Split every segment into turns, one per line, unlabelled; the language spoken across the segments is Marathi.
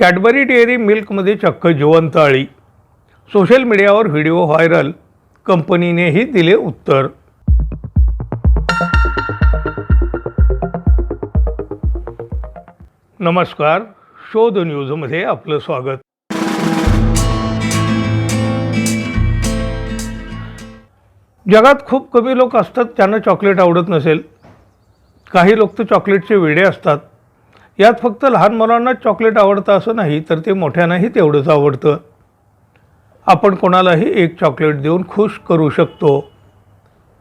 कॅडबरी डेअरी मिल्कमध्ये चक्क जिवंत आळी सोशल मीडियावर व्हिडिओ व्हायरल. कंपनीनेही दिले उत्तर. नमस्कार. शोध न्यूजमध्ये आपलं स्वागत. जगात खूप कमी लोक असतात त्यांना चॉकलेट आवडत नसेल. काही लोक तर चॉकलेटचे वेडे असतात. यात फक्त लहान मुलांनाच चॉकलेट आवडतं असं नाही तर ते मोठ्यांनाही तेवढंच आवडतं. आपण कोणालाही एक चॉकलेट देऊन खुश करू शकतो.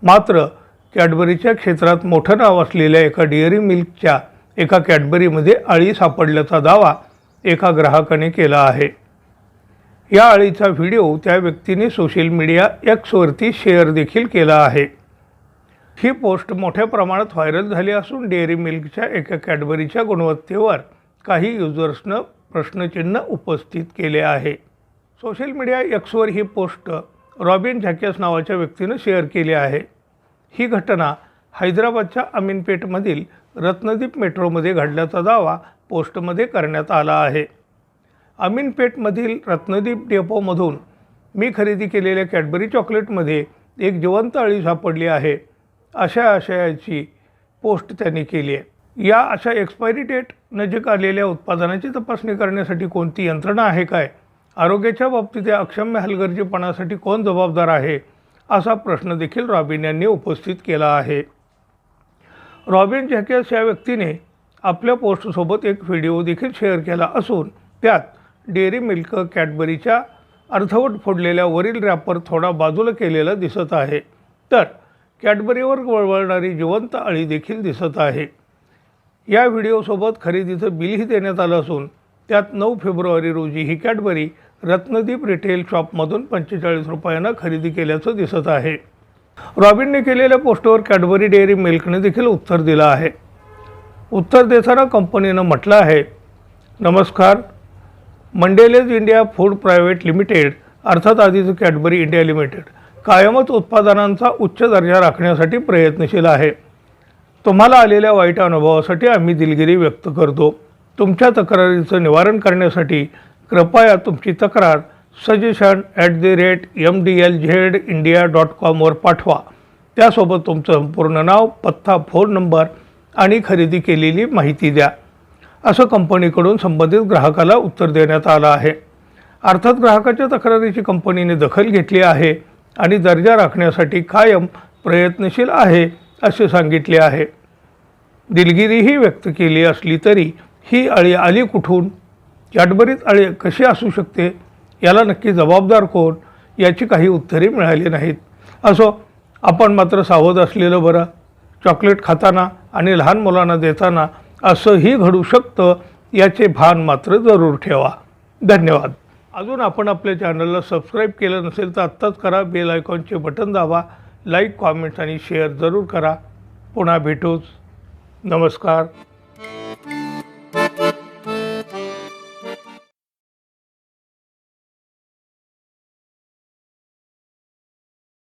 मात्र कॅडबरीच्या क्षेत्रात मोठं नाव असलेल्या एका डेअरी मिल्कच्या एका कॅडबरीमध्ये अळी सापडल्याचा दावा एका ग्राहकाने केला आहे. या अळीचा व्हिडिओ त्या व्यक्तीने सोशल मीडिया एक्सवरती शेअर देखील केला आहे. ही पोस्ट मोठ्या प्रमाणात व्हायरल झाली असून डेअरी मिल्कच्या एका कॅडबरीच्या गुणवत्तेवर काही युजर्सनं प्रश्नचिन्ह उपस्थित केले आहे. सोशल मीडिया एक्सवर ही पोस्ट रॉबिन झॅकेस नावाच्या व्यक्तीनं शेअर केली आहे. ही घटना हैदराबादच्या अमीनपेठमधील रत्नदीप मेट्रोमध्ये घडल्याचा दावा पोस्टमध्ये करण्यात आला आहे. अमीनपेठमधील रत्नदीप डेपोमधून मी खरेदी केलेल्या कॅडबरी चॉकलेटमध्ये एक जिवंत अळी सापडली आहे. अशा आशयाची पोस्ट त्यांनी केली आहे. या अशा एक्सपायरी डेट नजीक आलेल्या उत्पादनाची तपासणी करण्यासाठी कोणती यंत्रणा आहे काय? आरोग्याच्या बाबतीत या अक्षम्य हलगर्जीपणासाठी कोण जबाबदार आहे? असा प्रश्न देखील रॉबिन यांनी उपस्थित केला आहे. रॉबिन जॅकेस या व्यक्तीने आपल्या पोस्टसोबत एक व्हिडिओ देखील शेअर केला असून त्यात डेअरी मिल्क कॅडबरीच्या अर्धवट फोडलेल्या वरील रॅपर थोडा बाजूला केलेला दिसत आहे. तर कॅडबरीवर वळवळणारी जिवंत अळी देखील दिसत आहे. या व्हिडिओसोबत खरेदीचं बिलही देण्यात आलं असून त्यात नऊ फेब्रुवारी रोजी ही कॅडबरी रत्नदीप रिटेल शॉपमधून पंचेचाळीस रुपयांना खरेदी केल्याचं दिसत आहे. रॉबिनने केलेल्या पोस्टवर कॅडबरी डेअरी मिल्कने देखील उत्तर दिलं आहे. उत्तर देताना कंपनीनं म्हटलं आहे नमस्कार Mondelez India food private limited अर्थात आधीचं कॅडबरी इंडिया लिमिटेड कायमच उत्पादनांचा उच्च दर्जा राखण्यासाठी प्रयत्नशील आहे. तुम्हाला आलेल्या वाईट अनुभवासाठी आम्ही दिलगिरी व्यक्त करतो. तुमच्या तक्रारीचं निवारण करण्यासाठी कृपया तुमची तक्रार suggestion at the rate M D L Z India dot कॉमवर पाठवा. त्यासोबत तुमचं संपूर्ण नाव पत्ता फोन नंबर आणि खरेदी केलेली माहिती द्या. असं कंपनीकडून संबंधित ग्राहकाला उत्तर देण्यात आलं आहे. अर्थात ग्राहकाच्या तक्रारीची कंपनीने दखल घेतली आहे. आणि दर्जा राखण्यासाठी कायम प्रयत्नशील आहे असे सांगितले आहे. दिलगिरीही व्यक्त केली असली तरी ही अळी आली कुठून? कॅडबरीत अळी कशी असू शकते? याला नक्की जबाबदार कोण? याची काही उत्तरे मिळाली नाहीत. असो आपण मात्र सावध असलेलं बरं. चॉकलेट खाताना आणि लहान मुलांना देताना असंही घडू शकतं याचे भान मात्र जरूर ठेवा. धन्यवाद. अजून आपण आपल्या चॅनलला सबस्क्राईब केलं नसेल तर आत्ताच करा बेल आयकॉनचे बटन दाबा लाईक कॉमेंट्स आणि शेअर जरूर करा. पुन्हा भेटूच. नमस्कार.